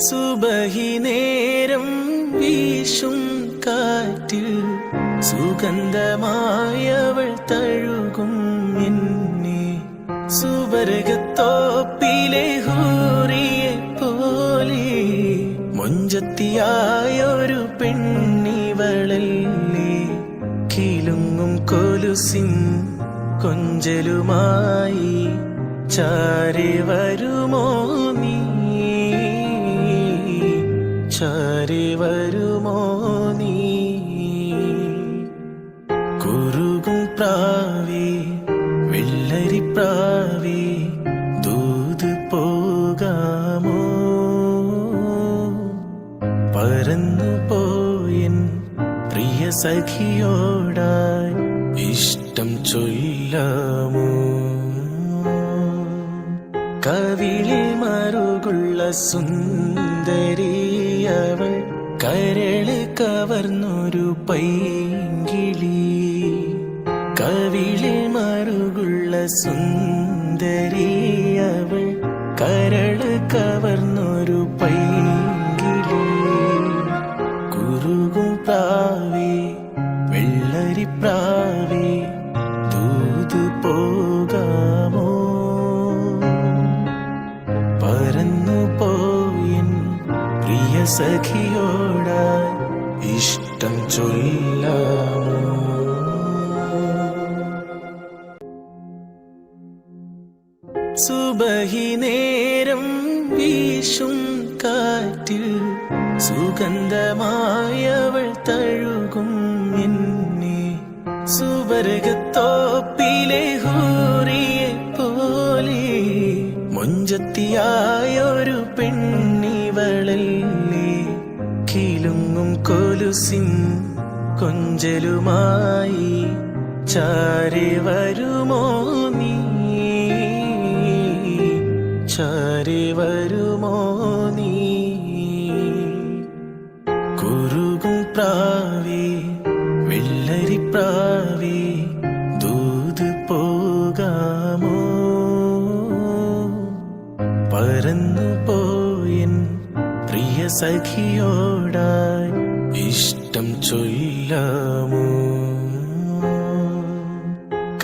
സുബഹി നേരം വീശും കാറ്റിൽ സുഗന്ധമായവൾ തഴുകും എന്നെ സുവർഗത്തോപ്പിലെ ഹൂറിയെ പോലെ മൊഞ്ചത്തിയായൊരു പെണ്ണിവളല്ലേ. കിലുങ്ങും കൊലുസിൻ കൊഞ്ചലുമായി ചാരി വരുമോ? ചാരി വരുമോ നീ? കുറുകും പ്രാവി വെള്ളരി പ്രാവി ദൂത് പോകാമോ? പറന്നു പോയൻ പ്രിയ സഖിയോടായി ഇഷ്ടം ചൊല്ലാമോ? കവിളിൽ മറുകുള്ള സുന്ദരിയവൾ കരൾ കവർന്നൊരു പൈങ്കിളി. കവിളിൽ മറുകുള്ള സുന്ദരിയവൾ കരൾ കവർന്നൊരു പൈങ്കിളി. കുറുകും പ്രാവി വെള്ളരി പ്രാവി സഖിയോടായി ഇഷ്ടം ചൊല്ലാമോ? സുബഹി നേരം വീശും കാറ്റിൽ സുഗന്ധമായവൾ തഴുകും എന്നെ. സുവർഗത്തോപ്പിലെ ഹൂറിയെ പോലെ മുഞ്ചത്തിയായൊരു പെണ്ണിവളല്ലേ? കിലുങ്ങും കൊലുസിൻ കൊഞ്ചലുമായി ചാരി വരുമോ നീ? ചാരി വരുമോ നീ? കുറുകും പ്രാവി വെള്ളരി പ്രാവി ദൂത് പോകാമോ? പരന്നു പ്രിയ സഖിയോടായി ഇഷ്ടം ചൊല്ലാമോ?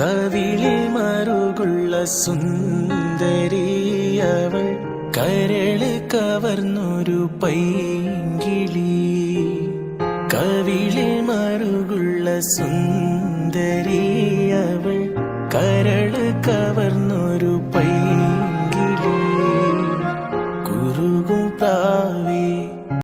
കവിളിൽ മറുകുള്ള സുന്ദരിയവൾ കരൾ കവർന്നൊരു പൈങ്കിളി. കവിളിൽ മറുകുള്ള സുന്ദരിയവൾ കരൾ